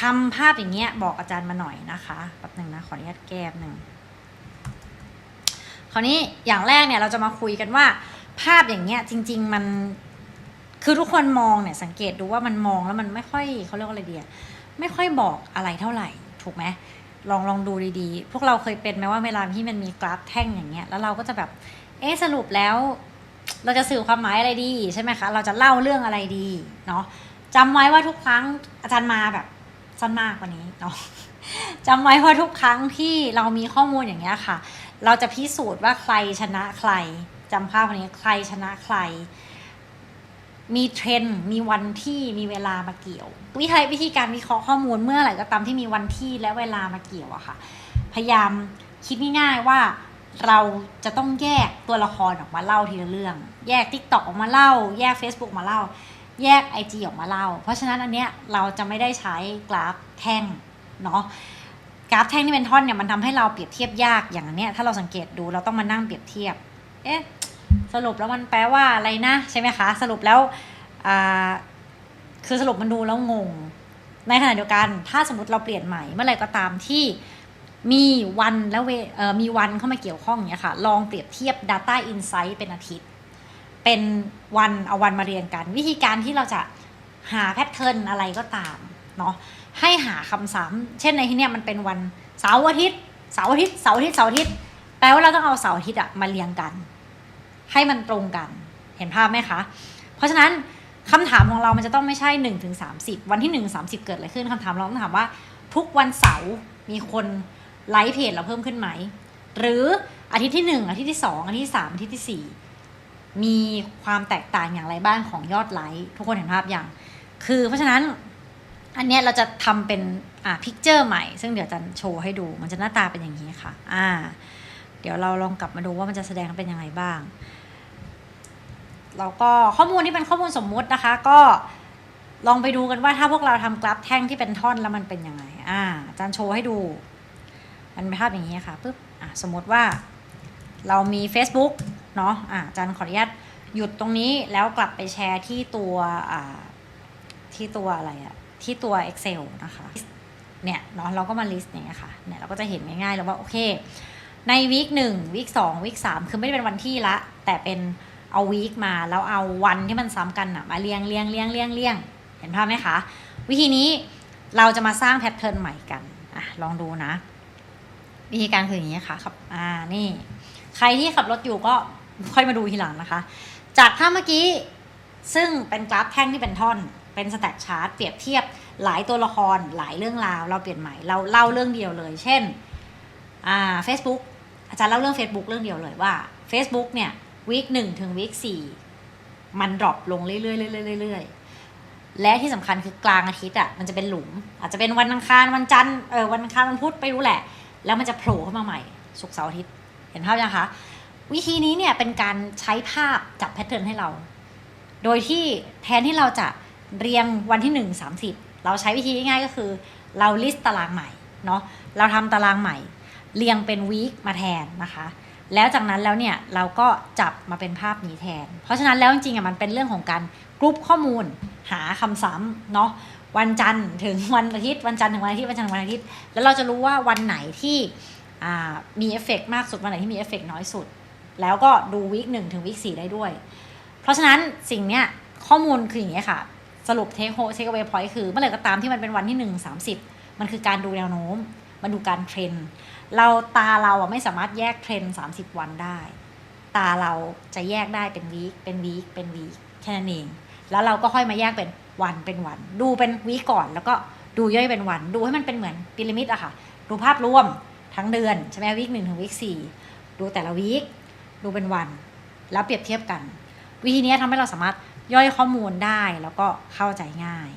ทำภาพอย่างเงี้ยบอกอาจารย์มาหน่อยนะคะแป๊บหนึ่งนะขออนุญาตแก้บหนึ่งคราวนี้อย่างแรกเนี่ยเราจะมาคุยกันว่า ภาพอย่างเงี้ยจริง ๆมันคือทุกคนมองเนี่ยสังเกตดูว่ามันมองแล้วมันไม่ค่อยเขาเรียกว่าอะไรเดียไม่ค่อยบอกอะไรเท่าไหร่ ถูกไหมลองลองดูดีๆ พวกเราเคยเป็นไหมว่าเวลาที่มันมีกราฟแท่งอย่างเงี้ยแล้วเราก็จะแบบเอ๊สรุปแล้ว เราจะสื่อความหมายอะไรดีใช่ไหมคะ เราจะเล่าเรื่องอะไรดีเนาะจำไว้ว่าทุกครั้งอาจารย์มาแบบ สั้นมากกว่านี้เนาะจำไว้ว่าทุกครั้งที่เรามีข้อมูลอย่างเงี้ยค่ะ เราจะพิสูจน์ว่าใครชนะใครจำภาพวันนี้ใครชนะใคร มีเทรนด์มีวันที่มีเวลามาเกี่ยว วิธีวิธีการวิเคราะห์ข้อมูลเมื่อไหร่ก็ตามที่มีวันที่และเวลามาเกี่ยวอะค่ะ พยายามคิดง่ายๆว่าเราจะต้องแยกตัวละครออกมาเล่าทีละเรื่อง แยก t ิ k t o k ออกมาเล่า แยก Facebook มาเล่า แยก IG ออกมาเล่า เพราะฉะนั้นอันเนี้ยเราจะไม่ได้ใช้กราฟแท่งเนาะกราฟแท่งที่เป็นท่อนเนี่ยมันทำให้เราเปรียบเทียบยากอย่างอันเนี้ยถ้าเราสังเกตดูเราต้องมานั่งเปรียบเทียบ เอ๊ะสรุปแล้วมันแปลว่าอะไรนะใช่ไหมคะ สรุปแล้วอ่าคือสรุปมันดูแล้วงง ในขณะเดียวกัน ถ้าสมมติเราเปลี่ยนใหม่เมื่อไหร่ก็ตามที่มีวันและเวเอ่อมีวันเข้ามาเกี่ยวข้องเงี้ยค่ะ ลองเปรียบเทียบ Data Insight เป็นอาทิตย์ เป็นวันเอาวันมาเรียงกัน วิธีการที่เราจะหาแพทเทิร์นอะไรก็ตามเนาะให้หาคำซ้ำเช่นในที่เนี้ยมันเป็นวันเสาร์อาทิตย์เสาร์อาทิตย์เสาร์อาทิตย์เสาร์อาทิตย์แปลว่าเราต้องเอาเสาร์อาทิตย์อะมาเรียงกัน ให้มันตรงกัน เห็นภาพไหมคะ เพราะฉะนั้นคำถามของเรามันจะต้องไม่ใช่1นถึงสาวันที่1นึ่งสาเกิดอะไรขึ้นคำถามเราต้องถามว่า ทุกวันเสาร์มีคนไลค์เพจเราเพิ่มขึ้นไหม หรืออาทิตย์ที่ 1 อาทิตย์ที่ 2 อาทิตย์ที่3อาทิตย์ที่ 4 มีความแตกต่างอย่างไรบ้างของยอดไลค์ทุกคนเห็นภาพอย่าง คือเพราะฉะนั้นอันเนี้ยเราจะทำเป็นอ่าพิกเจอร์ใหม่ ซึ่งเดี๋ยวจะโชว์ให้ดูมันจะหน้าตาเป็นอย่างนี้ค่ะ อ่า เดี๋ยวเราลองกลับมาดูว่ามันจะแสดงเป็นยังไงบ้างแล้วก็ข้อมูลที่เป็นข้อมูลสมมุตินะคะ ก็ลองไปดูกันว่าถ้าพวกเราทำกราฟแท่งที่เป็นท่อนแล้วมันเป็นยังไง อ่าอาจารย์โชว์ให้ดู มันเป็นภาพอย่างนี้ค่ะปุ๊บอะสมมติว่าเรามี Facebook เนาะอะอาจารย์ขออนุญาตหยุดตรงนี้แล้วกลับไปแชร์ที่ตัวอ่าที่ตัวอะไรอะที่ตัว Excel นะคะเนี่ยเนาะเราก็มา list อย่างเงี้ยค่ะเนี่ยเราก็จะเห็นง่ายๆเลยว่าโอเค ในวีคหนึ่งวีคสองวีคสามคือไม่ได้เป็นวันที่ละ แต่เป็นเอาวีคมาแล้วเอาวันที่มันซ้ำกันอะมาเรียงเรียงเรียงเรียงเรียงเห็นภาพไหมคะ วิธีนี้เราจะมาสร้างแพทเทิร์นใหม่กันอะลองดูนะ วิธีการคืออย่างนี้ค่ะครับอ่านี่ ใครที่ขับรถอยู่ก็ ค่อยมาดูทีหลังนะคะ จากภาพเมื่อกี้ซึ่งเป็นกราฟแท่งที่เป็นท่อน เป็นสแต็กชาร์ตเปรียบเทียบหลายตัวละครหลายเรื่องราว เราเปลี่ยนใหม่เราเล่าเรื่องเดียวเลย เช่นอ่า Facebook อาจารย์เล่าเรื่อง Facebook เรื่องเดียวเลยว่า Facebook เนี่ยวีคหนึ่งถึงวีคสี่มันดรอปลงเรื่อยๆเรื่อยๆเรื่อยๆและที่สำคัญคือกลางอาทิตย์อะมันจะเป็นหลุม อาจจะเป็นวันอังคารวันจันทร์เออวันอังคารวันพุธไปรู้แหละ แล้วมันจะโผล่ขึ้นมาใหม่ศุกร์เสาร์อาทิตย์ เห็นภาพยังคะ วิธีนี้เนี่ยเป็นการใช้ภาพจับแพทเทิร์นให้เรา โดยที่แทนที่เราจะเรียงวันที่หนึ่งสามสิบเราใช้วิธีง่ายๆก็คือ เราลิสต์ตารางใหม่เนาะเราทำตารางใหม่ เรียงเป็นวีคมาแทนนะคะ แล้วจากนั้นแล้วเนี่ยเราก็จับมาเป็นภาพนี้แทน เพราะฉะนั้นแล้วจริงๆอะมันเป็นเรื่องของการกรุ๊ปข้อมูลหาคำซ้ำเนาะวันจันทร์ถึงวันอาทิตย์วันจันทร์ถึงวันอาทิตย์วันจันทร์ถึงวันอาทิตย์แล้วเราจะรู้ว่าวันไหนที่มีเอฟเฟกต์มากสุดวันไหนที่มีเอฟเฟกต์น้อยสุด แล้วก็ดูวีคหนึ่งถึงวีคสี่ได้ด้วย เพราะฉะนั้นสิ่งเนี้ยข้อมูลคืออย่างนี้ยค่ะ สรุปเทคโฮเทคเวพอยต์คือเมื่อไหร่ก็ตามที่มันเป็นวันที่หนึ่งสามสิบมันคือการดูแนวโน้ม มันดูการเทรนเราตาเราอะไม่สามารถแยกเทรนสามสิบวันได้ ตาเราจะแยกได้เป็นวีคเป็นวีคเป็นวีคแค่นั้นเอง แล้วเราก็ค่อยมาแยกเป็นวันเป็นวัน ดูเป็นวีคก่อนแล้วก็ดูย่อยเป็นวัน ดูให้มันเป็นเหมือนพีระมิดอะค่ะ ดูภาพรวมทั้งเดือนใช่ไหมวีคหนึ่งถึงวีคสี่ดูแต่ละวีค ดูเป็นวัน แล้วเปรียบเทียบกัน วิธีนี้ทำให้เราสามารถย่อยข้อมูลได้แล้วก็เข้าใจง่าย